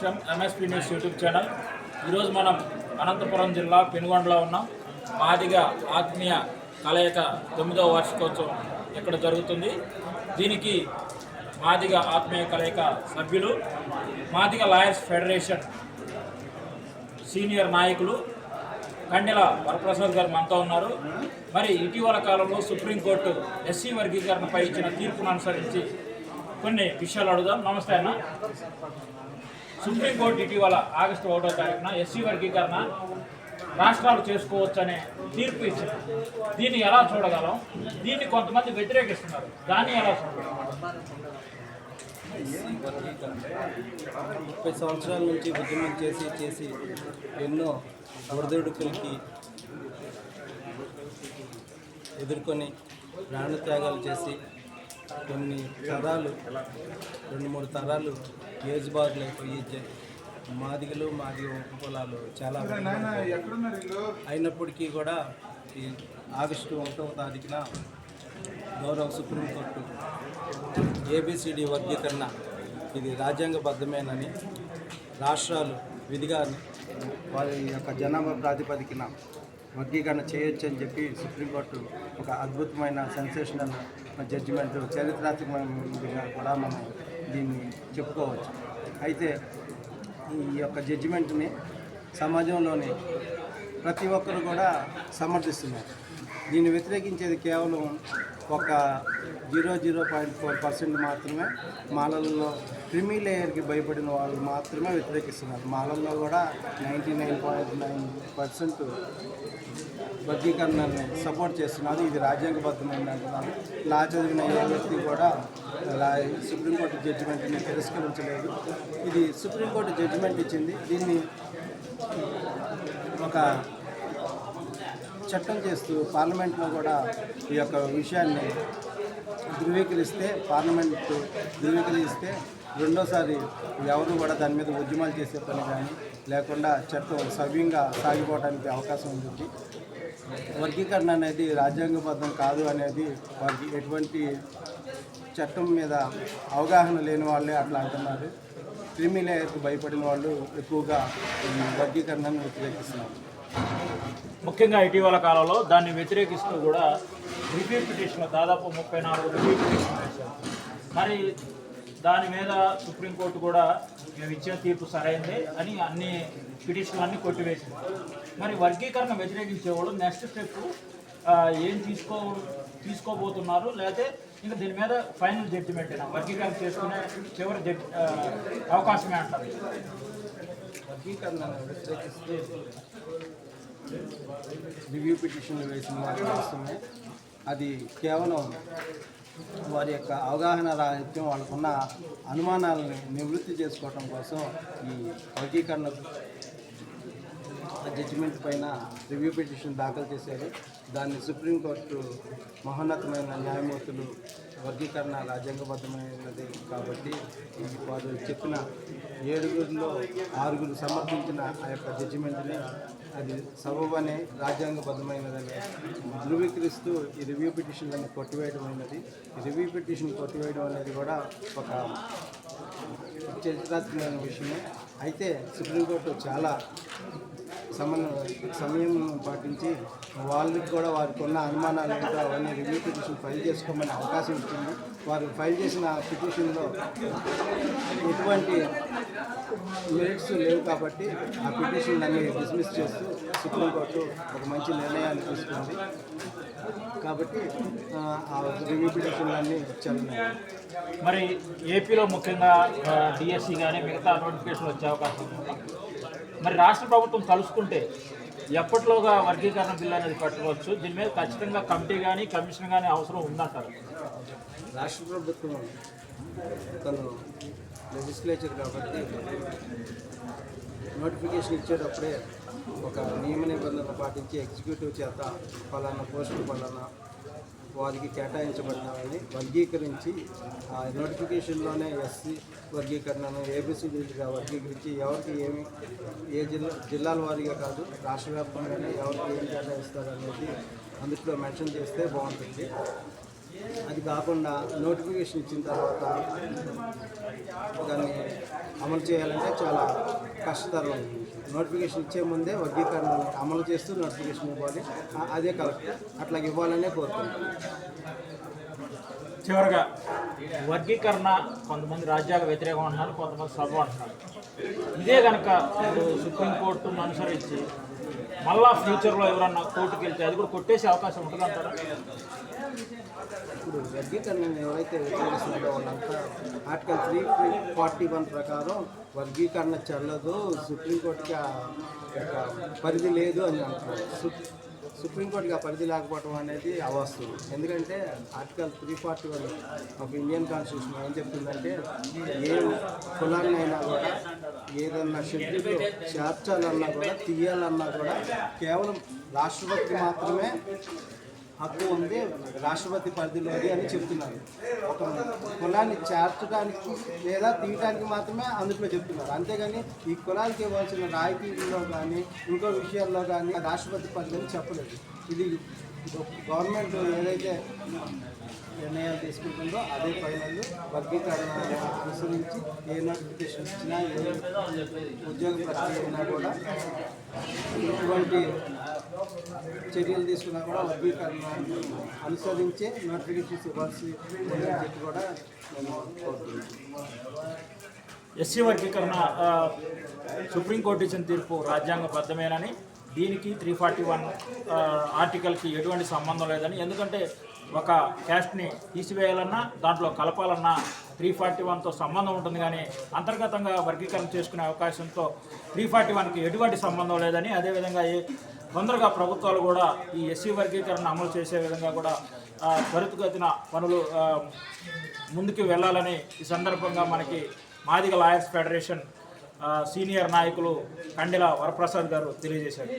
సమక్షం MSP news YouTube channel ఈరోజు మనం అనంతపురం జిల్లా పెనుగొండలో ఉన్నాం. మాదిగ ఆత్మీయ కలయిక తొమ్మిదవ వార్షికోత్సవం ఇక్కడ జరుగుతుంది. దీనికి మాదిగ ఆత్మీయ కలయిక సభ్యులు మాదిగ లాయర్స్ ఫెడరేషన్ సీనియర్ నాయకులు కండెల వరప్రసాద్ గారు మనతో ఉన్నారు. మరి ఇటీవల కాలంలో సుప్రీంకోర్టు ఎస్సీ వర్గీకరణపై ఇచ్చిన తీర్పును అనుసరించి కొన్ని విషయాలు అడుగుదాం. నమస్తే అన్న. సుప్రీంకోర్టు ఇటీవల ఆగస్టు ఒకటో తారీఖున ఎస్సీ వర్గీకరణ రాష్ట్రాలు చేసుకోవచ్చనే తీర్పు ఇచ్చింది. దీన్ని ఎలా చూడగలం? దీన్ని కొంతమంది వ్యతిరేకిస్తున్నారు. దాన్ని ఎలా చూడగలం? ముప్పై సంవత్సరాల నుంచి ఉద్యమం చేసి చేసి ఎన్నో ఒడిదుడుకులకి ఎదుర్కొని ప్రాణత్యాగాలు చేసి కొన్ని తరాలు రెండు మూడు తరాలు ఏజ్ బార్లు అయిపోయి మాదిగలు మాదిగ పొలాలు చాలా అయినప్పటికీ కూడా ఈ ఆగస్టు ఒకటవ తారీఖున గౌరవ సుప్రీంకోర్టు ఏబిసిడి వర్గీకరణ ఇది రాజ్యాంగబద్ధమేనని రాష్ట్రాలు విధిగా వారి యొక్క జనాభా ప్రాతిపదికన వర్గీకరణ చేయొచ్చు అని చెప్పి సుప్రీంకోర్టు ఒక అద్భుతమైన సెన్సేషనల్ జడ్జిమెంట్ చరిత్రాత్మకంగా కూడా మనం దీన్ని చెప్పుకోవచ్చు. అయితే ఈ యొక్క జడ్జిమెంట్ని సమాజంలోని ప్రతి ఒక్కరు కూడా సమర్థిస్తున్నారు. దీన్ని వ్యతిరేకించేది కేవలం ఒక zero zero point four percent మాత్రమే మాలల్లో క్రిమి లేయర్కి భయపడిన వాళ్ళు మాత్రమే వ్యతిరేకిస్తున్నారు. మాలల్లో కూడా ninety nine point nine percent వర్గీకరణని support చేస్తున్నారు. ఇది రాజ్యాంగబద్ధమైంది అంటున్నారు లా చదివిన ఏ వ్యక్తి కూడా లా సుప్రీంకోర్టు జడ్జిమెంట్ని తిరస్కరించలేదు. ఇది సుప్రీంకోర్టు జడ్జిమెంట్ ఇచ్చింది. దీన్ని ఒక చట్టం చేస్తూ పార్లమెంట్లో కూడా ఈ యొక్క విషయాన్ని ధృవీకరిస్తే పార్లమెంట్ ధృవీకరిస్తే రెండోసారి ఎవరు కూడా దాని మీద ఉద్యమాలు చేసే పని కానీ లేకుండా చట్టం సవ్యంగా సాగిపోవడానికి అవకాశం ఉంటుంది. వర్గీకరణ అనేది రాజ్యాంగబద్ధం కాదు అనేది వారికి ఎటువంటి చట్టం మీద అవగాహన లేని వాళ్ళే అట్లా అంటున్నారు. క్రిమిలేయర్కు భయపడిన వాళ్ళు ఎక్కువగా ఈ వర్గీకరణను వ్యతిరేకిస్తున్నారు. ముఖ్యంగా ఇటీవల కాలంలో దాన్ని వ్యతిరేకిస్తూ కూడా రివ్యూ పిటిషన్ దాదాపు ముప్పై నాలుగు రివ్యూ పిటిషన్ వేశారు. మరి దాని మీద సుప్రీంకోర్టు కూడా మేము ఇచ్చిన తీర్పు సరైంది అని అన్ని పిటిషన్లన్నీ కొట్టివేసింది మరి వర్గీకరణ వ్యతిరేకించేవాళ్ళు నెక్స్ట్ స్టెప్ ఏం తీసుకో తీసుకోబోతున్నారు? లేకపోతే ఇంకా దీని మీద ఫైనల్ జడ్జిమెంట్ వర్గీకరణ చేసుకునే చివరి జడ్జి అవకాశమే అంటారు. వర్గీకరణ రివ్యూ పిటిషన్లు వేసిన వారి కోసమే అది కేవలం వారి యొక్క అవగాహన రాహిత్యం వాళ్ళకున్న అనుమానాలను నివృత్తి చేసుకోవటం కోసం ఈ వర్గీకరణ జడ్జిమెంట్ పైన రివ్యూ పిటిషన్ దాఖలు చేశారు. దాన్ని సుప్రీంకోర్టు మహోన్నతమైన న్యాయమూర్తులు వర్గీకరణ రాజ్యాంగబద్ధమైనది కాబట్టి వారు చెప్పిన ఏడుగురిలో ఆరుగురు సమర్పించిన ఆ యొక్క జడ్జిమెంట్ని అది సబబనే రాజ్యాంగబద్ధమైనదని ధృవీకరిస్తూ ఈ రివ్యూ పిటిషన్లను కొట్టివేయడమైనది ఈ రివ్యూ పిటిషన్ కొట్టివేయడం అనేది కూడా ఒక చరిత్రాత్మకమైన విషయమే. అయితే సుప్రీంకోర్టు చాలా సమన్ సమయం పాటించి వాళ్ళకి కూడా వారికి ఉన్న అనుమానాలు ఏంటో అవన్నీ రివ్యూ పిటిషన్ ఫైల్ చేసుకోమని అవకాశం ఇచ్చింది వారు ఫైల్ చేసిన పిటిషన్లో ఎటువంటి మెరిట్స్ లేవు కాబట్టి ఆ పిటిషన్ అన్ని డిస్మిస్ చేస్తూ సుప్రీంకోర్టు ఒక మంచి నిర్ణయాన్ని తీసుకుంది. కాబట్టి ఆ, రివ్యూ పిటిషన్లన్నీ చల్లలేదు మరి ఏపీలో ముఖ్యంగా డిఎస్సి కానీ మిగతా నోటిఫికేషన్ వచ్చే అవకాశం ఉంది? మరి రాష్ట్ర ప్రభుత్వం తలుసుకుంటే ఎప్పట్లోగా వర్గీకరణ బిల్లు అనేది పెట్టవచ్చు దీని మీద ఖచ్చితంగా కమిటీ కానీ కమిషన్ కానీ అవసరం ఉందంటారు? రాష్ట్ర ప్రభుత్వం తను లెజిస్లేచర్ కాబట్టి నోటిఫికేషన్ ఇచ్చేటప్పుడే ఒక నియమ నిబంధనలు పాటించి ఎగ్జిక్యూటివ్ చేత పలానా పోస్టులు పలానా వారికి కేటాయించబడినవని వర్గీకరించి ఆ నోటిఫికేషన్లోనే ఎస్సీ వర్గీకరణను ఏబిసిడీలుగా వర్గీకరించి ఎవరికి ఏమి ఏ జిల్లా జిల్లాల వారీగా కాదు రాష్ట్ర వ్యాప్తంగానే ఎవరికి ఏం కేటాయిస్తారు అనేది అందులో మెన్షన్ చేస్తే బాగుంటుంది. అది కాకుండా నోటిఫికేషన్ ఇచ్చిన తర్వాత దాన్ని అమలు చేయాలంటే చాలా కష్టతరం. నోటిఫికేషన్ ఇచ్చే ముందే వర్గీకరణ అమలు చేస్తూ నోటిఫికేషన్ ఇవ్వాలి. అదే కరెక్ట్ అట్లా ఇవ్వాలనే కోరుతున్నాను చివరిగా వర్గీకరణ కొంతమంది రాజ్యాంగ వ్యతిరేకం అంటున్నారు కొంతమంది సభ అంటున్నారు. ఇదే కనుక ఇప్పుడు సుప్రీంకోర్టును అనుసరించి మళ్ళా ఫ్యూచర్లో ఎవరన్నా కోర్టుకి వెళ్తే అది కూడా కొట్టేసే అవకాశం ఉంటుంది అంటారా? ఇప్పుడు వర్గీకరణ ఎవరైతే వ్యతిరేకిస్తున్నారో వాళ్ళంతా ఆర్టికల్ త్రీ ఫార్టీ వన్ ప్రకారం వర్గీకరణ చెల్లదు సుప్రీంకోర్టుకి పరిధి లేదు అని అంటున్నారు. సుప్రీంకోర్టుకి ఆ పరిధి లేకపోవడం అనేది అవస్తుంది ఎందుకంటే article three forty one of Indian constitution ఏం చెప్తుందంటే ఏ కులాన్నైనా కూడా ఏదన్నా షెడ్యూల్లో చేర్చాలన్నా కూడా తీయాలన్నా కూడా కేవలం రాష్ట్రపతికి మాత్రమే హక్కు ఉంది రాష్ట్రపతి పరిధిలోది అని చెప్తున్నారు. ఒక కులాన్ని చేర్చడానికి లేదా తీయడానికి మాత్రమే అందులో చెప్తున్నారు. అంతేగాని ఈ కులానికి ఇవ్వాల్సిన రాయితీల్లో కానీ ఇంకో విషయాల్లో కానీ రాష్ట్రపతి పరిధి అని చెప్పలేదు. ఇది గవర్నమెంట్ ఏదైతే నిర్ణయాలు తీసుకుంటుందో అదే ఫైనల్ వర్గీకరణ అనుసరించి ఏ నోటిఫికేషన్ ఇచ్చినా ఏ ఉద్యోగ ప్రక్రియ అయినా కూడా ఎటువంటి చర్యలు తీసుకున్నా కూడా వర్గీకరణ అనుసరించే నోటిఫికేషన్స్ ఇవ్వాల్సి ఉందని చెప్పి కూడా నేను కోరుతున్నాను ఎస్సీ వర్గీకరణ సుప్రీంకోర్టు ఇచ్చిన తీర్పు రాజ్యాంగబద్ధమేనని దీనికి త్రీ ఫార్టీ వన్ ఆర్టికల్కి ఎటువంటి సంబంధం లేదని. ఎందుకంటే ఒక క్యాస్ట్ని తీసివేయాలన్నా దాంట్లో కలపాలన్నా త్రీ ఫార్టీ వన్తో సంబంధం ఉంటుంది కానీ అంతర్గతంగా వర్గీకరణ చేసుకునే అవకాశంతో త్రీ ఫార్టీ వన్కి ఎటువంటి సంబంధం లేదని. అదేవిధంగా ఏ తొందరగా ప్రభుత్వాలు కూడా ఈ ఎస్సీ వర్గీకరణ అమలు చేసే విధంగా కూడా త్వరితగతిన పనులు ముందుకు వెళ్ళాలని ఈ సందర్భంగా మనకి మాదిగ లాయర్స్ ఫెడరేషన్ సీనియర్ నాయకులు కండిల వరప్రసాద్ గారు తెలియజేశారు.